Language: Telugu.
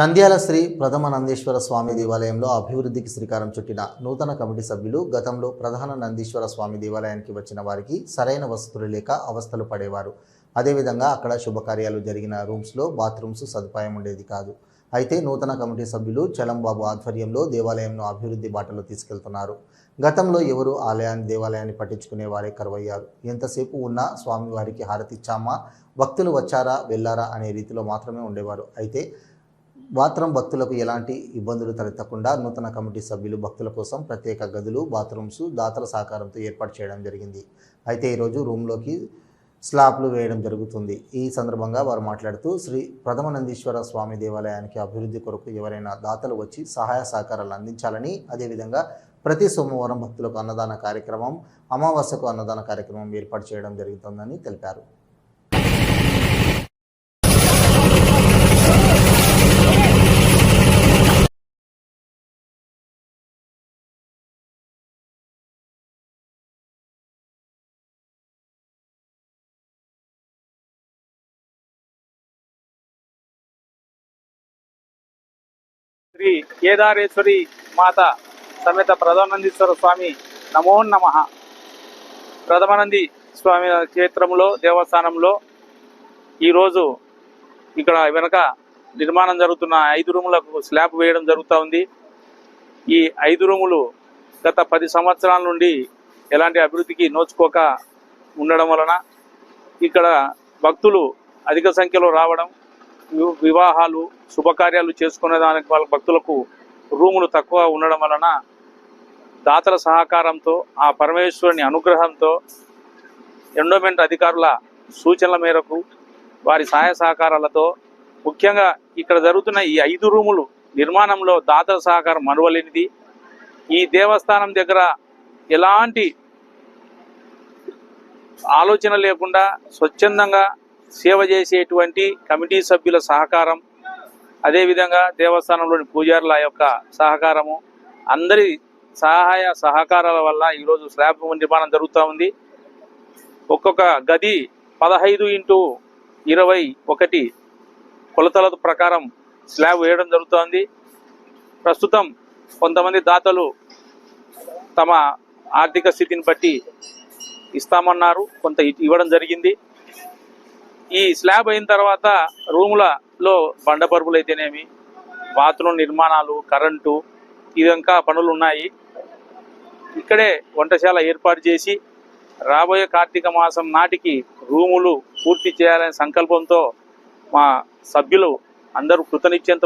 నంద్యాల శ్రీ ప్రథమ నందీశ్వర స్వామి దేవాలయంలో అభివృద్ధికి శ్రీకారం చుట్టిన నూతన కమిటీ సభ్యులు గతంలో ప్రధాన నందీశ్వర స్వామి దేవాలయానికి వచ్చిన వారికి సరైన వసతులు లేక అవస్థలు పడేవారు. అదేవిధంగా అక్కడ శుభకార్యాలు జరిగిన రూమ్స్లో బాత్రూమ్స్ సదుపాయం ఉండేది కాదు. అయితే నూతన కమిటీ సభ్యులు చలంబాబు ఆధ్వర్యంలో దేవాలయంను అభివృద్ధి బాటలో తీసుకెళ్తున్నారు. గతంలో ఎవరు ఆలయాన్ని దేవాలయాన్ని పట్టించుకునే వారే కరువయ్యారు. ఎంతసేపు ఉన్నా స్వామివారికి హారతిచ్చామా భక్తులు వచ్చారా వెళ్ళారా అనే రీతిలో మాత్రమే ఉండేవారు. అయితే బాత్రూం భక్తులకు ఎలాంటి ఇబ్బందులు తలెత్తకుండా నూతన కమిటీ సభ్యులు భక్తుల కోసం ప్రత్యేక గదులు బాత్రూమ్స్ దాతల సహకారంతో ఏర్పాటు చేయడం జరిగింది. అయితే ఈరోజు రూమ్లోకి స్లాబ్లు వేయడం జరుగుతుంది. ఈ సందర్భంగా వారు మాట్లాడుతూ శ్రీ ప్రథమ నందీశ్వర స్వామి దేవాలయానికి అభివృద్ధి కొరకు ఎవరైనా దాతలు వచ్చి సహాయ సహకారాలు అందించాలని అదేవిధంగా ప్రతి సోమవారం భక్తులకు అన్నదాన కార్యక్రమం అమావాస్యకు అన్నదాన కార్యక్రమం ఏర్పాటు చేయడం జరుగుతుందని తెలిపారు. శ్రీ కేదారేశ్వరి మాత సమేత ప్రధానందీశ్వర స్వామి నమో నమ. ప్రథమానంది స్వామి క్షేత్రంలో దేవస్థానంలో ఈరోజు ఇక్కడ వెనక నిర్మాణం జరుగుతున్న ఐదు రూములకు స్లాబ్ వేయడం జరుగుతూ ఉంది. ఈ ఐదు రూములు గత పది సంవత్సరాల నుండి ఎలాంటి అభివృద్ధికి నోచుకోక ఉండడం వలన ఇక్కడ భక్తులు అధిక సంఖ్యలో రావడం వివాహాలు శుభకార్యాలు చేసుకునే దానికి వాళ్ళ భక్తులకు రూములు తక్కువ ఉండడం వలన దాతల సహకారంతో ఆ పరమేశ్వరుని అనుగ్రహంతో ఎండోమెంట్ అధికారుల సూచనల మేరకు వారి సహాయ సహకారాలతో ముఖ్యంగా ఇక్కడ జరుగుతున్న ఈ ఐదు రూములు నిర్మాణంలో దాతల సహకారం మరువలేనిది. ఈ దేవస్థానం దగ్గర ఎలాంటి ఆలోచన లేకుండా స్వచ్ఛందంగా సేవ చేసేటువంటి కమిటీ సభ్యుల సహకారం అదేవిధంగా దేవస్థానంలోని పూజారుల యొక్క సహకారము అందరి సహాయ సహకారాల వల్ల ఈరోజు స్లాబ్ నిర్మాణం జరుగుతూ ఉంది. ఒక్కొక్క గది పదహైదు ఇంటూ ఇరవై ఒకటి కొలతల ప్రకారం స్లాబ్ వేయడం జరుగుతోంది. ప్రస్తుతం కొంతమంది దాతలు తమ ఆర్థిక స్థితిని బట్టి ఇస్తామన్నారు కొంత ఇ- ఇవ్వడం జరిగింది. ఈ స్లాబ్ అయిన తర్వాత రూములలో బండ పరుపులు అయితేనేమి బాత్రూమ్ నిర్మాణాలు కరెంటు ఇది ఇంకా పనులు ఉన్నాయి ఇక్కడే వంటశాల ఏర్పాటు చేసి రాబోయే కార్తీక మాసం నాటికి రూములు పూర్తి చేయాలనే సంకల్పంతో మా సభ్యులు అందరూ కృతనిచ్చేంత